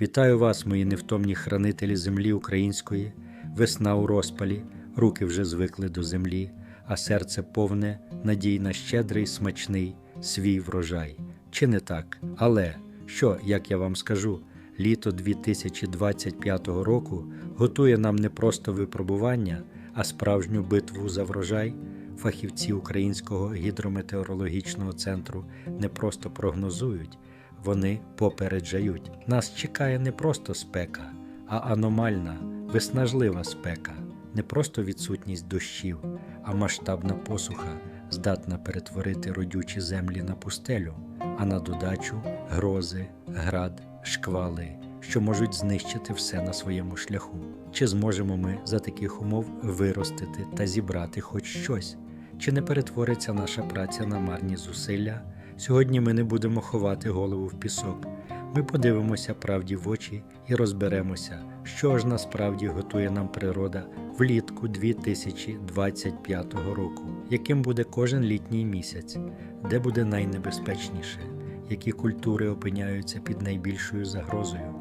Вітаю вас, мої невтомні хранителі землі української, весна у розпалі, руки вже звикли до землі, а серце повне надій на щедрий, смачний свій врожай. Чи не так? Але що, як я вам скажу, літо 2025 року готує нам не просто випробування, а справжню битву за врожай. Фахівці Українського гідрометеорологічного центру не просто прогнозують, вони попереджають. Нас чекає не просто спека, а аномальна, виснажлива спека, не просто відсутність дощів, а масштабна посуха здатна перетворити родючі землі на пустелю, а на додачу грози, град, шквали, що можуть знищити все на своєму шляху. Чи зможемо ми за таких умов виростити та зібрати хоч щось? Чи не перетвориться наша праця на марні зусилля? Сьогодні ми не будемо ховати голову в пісок. Ми подивимося правді в очі і розберемося, що ж насправді готує нам природа влітку 2025 року, яким буде кожен літній місяць, де буде найнебезпечніше, які культури опиняються під найбільшою загрозою,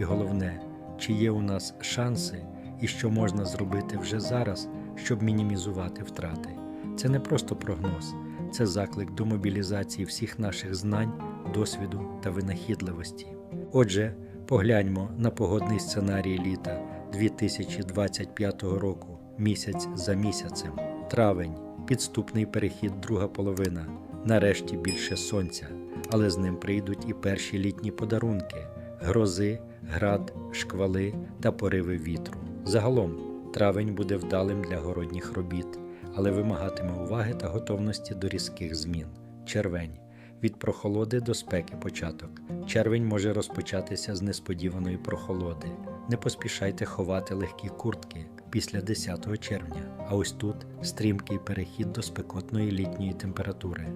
і головне, чи є у нас шанси і що можна зробити вже зараз, щоб мінімізувати втрати. Це не просто прогноз, це заклик до мобілізації всіх наших знань, досвіду та винахідливості. Отже, погляньмо на погодний сценарій літа 2025 року, місяць за місяцем. Травень, підступний перехід, друга половина. Нарешті більше сонця, але з ним прийдуть і перші літні подарунки: грози, град, шквали та пориви вітру. Загалом, травень буде вдалим для городніх робіт але вимагатиме уваги та готовності до різких змін. Червень від прохолоди до спеки початок. Червень може розпочатися з несподіваної прохолоди. Не поспішайте ховати легкі куртки після 10 червня. А ось тут стрімкий перехід до спекотної літньої температури.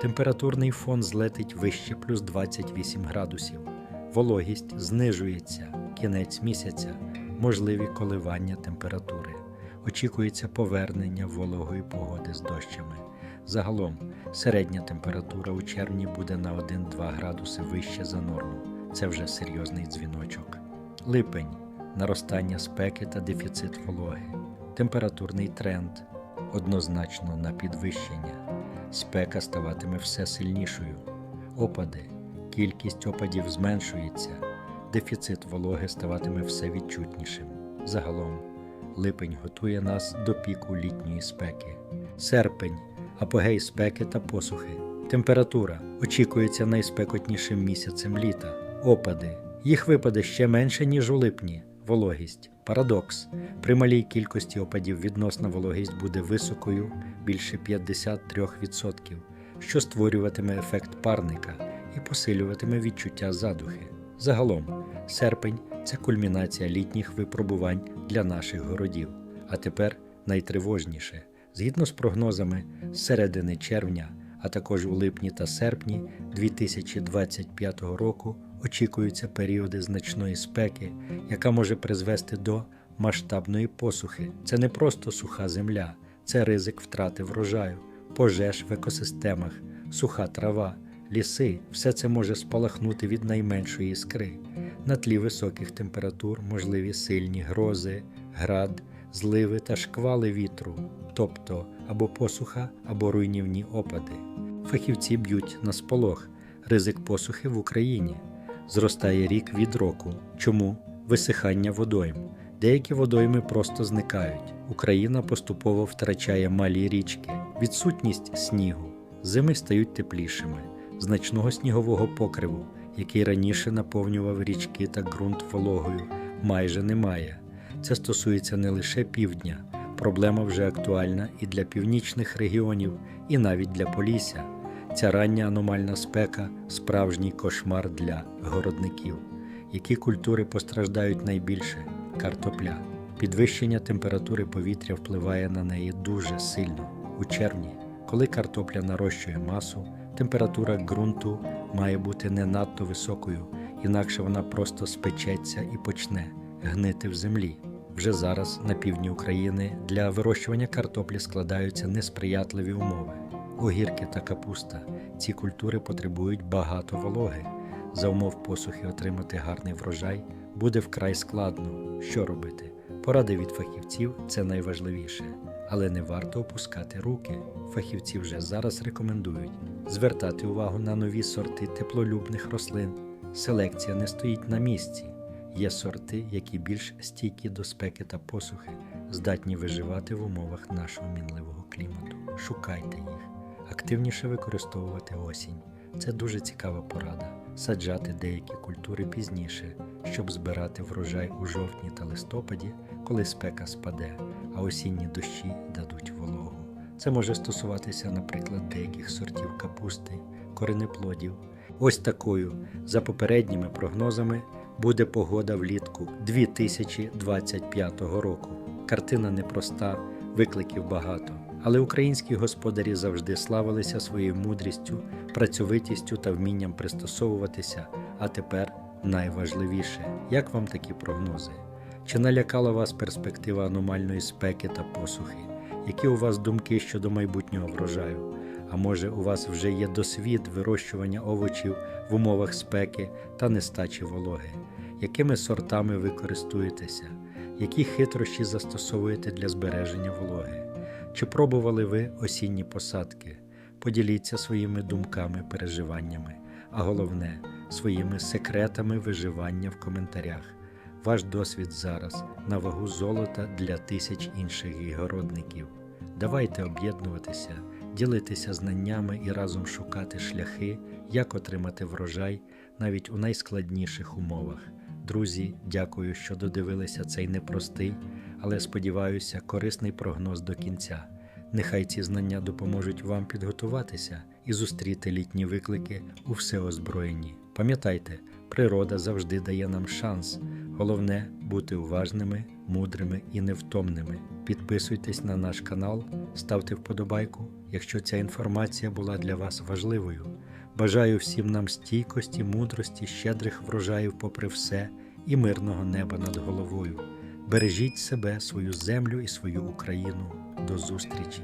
Температурний фон злетить вище плюс 28 градусів. Вологість знижується, кінець місяця, можливі коливання температури очікується повернення вологої погоди з дощами. Загалом, середня температура у червні буде на 1-2 градуси вище за норму. Це вже серйозний дзвіночок. Липень наростання спеки та дефіцит вологи. Температурний тренд однозначно на підвищення. Спека ставатиме все сильнішою. Опади. Кількість опадів зменшується, дефіцит вологи ставатиме все відчутнішим. Загалом липень готує нас до піку літньої спеки. Серпень апогей спеки та посухи. Температура очікується найспекотнішим місяцем літа. Опади. Їх випаде ще менше, ніж у липні. Вологість. Парадокс. При малій кількості опадів відносна вологість буде високою більше 53%, що створюватиме ефект парника і посилюватиме відчуття задухи. Загалом, серпень це кульмінація літніх випробувань для наших городів. А тепер найтривожніше. Згідно з прогнозами, з середини червня, а також у липні та серпні 2025 року очікуються періоди значної спеки, яка може призвести до масштабної посухи. Це не просто суха земля, це ризик втрати врожаю, пожеж в екосистемах, суха трава, ліси все це може спалахнути від найменшої іскри. На тлі високих температур можливі сильні грози, град, зливи та шквали вітру, тобто або посуха, або руйнівні опади. Фахівці б'ють на сполох, ризик посухи в Україні. Зростає рік від року. Чому? Висихання водойм. Деякі водойми просто зникають. Україна поступово втрачає малі річки, відсутність снігу, зими стають теплішими, значного снігового покриву який раніше наповнював річки та ґрунт вологою, майже немає. Це стосується не лише півдня, проблема вже актуальна і для північних регіонів, і навіть для Полісся. Ця рання аномальна спека справжній кошмар для городників. Які культури постраждають найбільше? Картопля. Підвищення температури повітря впливає на неї дуже сильно. У червні, коли картопля нарощує масу, температура ґрунту має бути не надто високою, інакше вона просто спечеться і почне гнити в землі. Вже зараз на півдні України для вирощування картоплі складаються несприятливі умови. Огірки та капуста. Ці культури потребують багато вологи. За умов посухи отримати гарний врожай буде вкрай складно. Що робити? Поради від фахівців це найважливіше, але не варто опускати руки. Фахівці вже зараз рекомендують звертати увагу на нові сорти теплолюбних рослин. Селекція не стоїть на місці. Є сорти, які більш стійкі до спеки та посухи, здатні виживати в умовах нашого мінливого клімату. Шукайте їх, активніше використовувати осінь. Це дуже цікава порада. Саджати деякі культури пізніше, щоб збирати врожай у жовтні та листопаді, коли спека спаде, а осінні дощі дадуть вологу. Це може стосуватися, наприклад, деяких сортів капусти, коренеплодів. Ось такою, за попередніми прогнозами, буде погода влітку 2025 року. Картина непроста, викликів багато. Але українські господарі завжди славилися своєю мудрістю, працьовитістю та вмінням пристосовуватися. А тепер найважливіше, як вам такі прогнози? Чи налякала вас перспектива аномальної спеки та посухи? Які у вас думки щодо майбутнього врожаю? А може, у вас вже є досвід вирощування овочів в умовах спеки та нестачі вологи? Якими сортами ви користуєтеся? Які хитрощі застосовуєте для збереження вологи? Чи пробували ви осінні посадки? Поділіться своїми думками, переживаннями, а головне, своїми секретами виживання в коментарях. Ваш досвід зараз на вагу золота для тисяч інших гігородників. Давайте об'єднуватися, ділитися знаннями і разом шукати шляхи, як отримати врожай навіть у найскладніших умовах. Друзі, дякую, що додивилися цей непростий, але сподіваюся, корисний прогноз до кінця. Нехай ці знання допоможуть вам підготуватися і зустріти літні виклики у всеозброєнні. Пам'ятайте, природа завжди дає нам шанс. Головне бути уважними, мудрими і невтомними. Підписуйтесь на наш канал, ставте вподобайку, якщо ця інформація була для вас важливою. Бажаю всім нам стійкості, мудрості, щедрих врожаїв попри все і мирного неба над головою. Бережіть себе, свою землю і свою Україну. До зустрічі!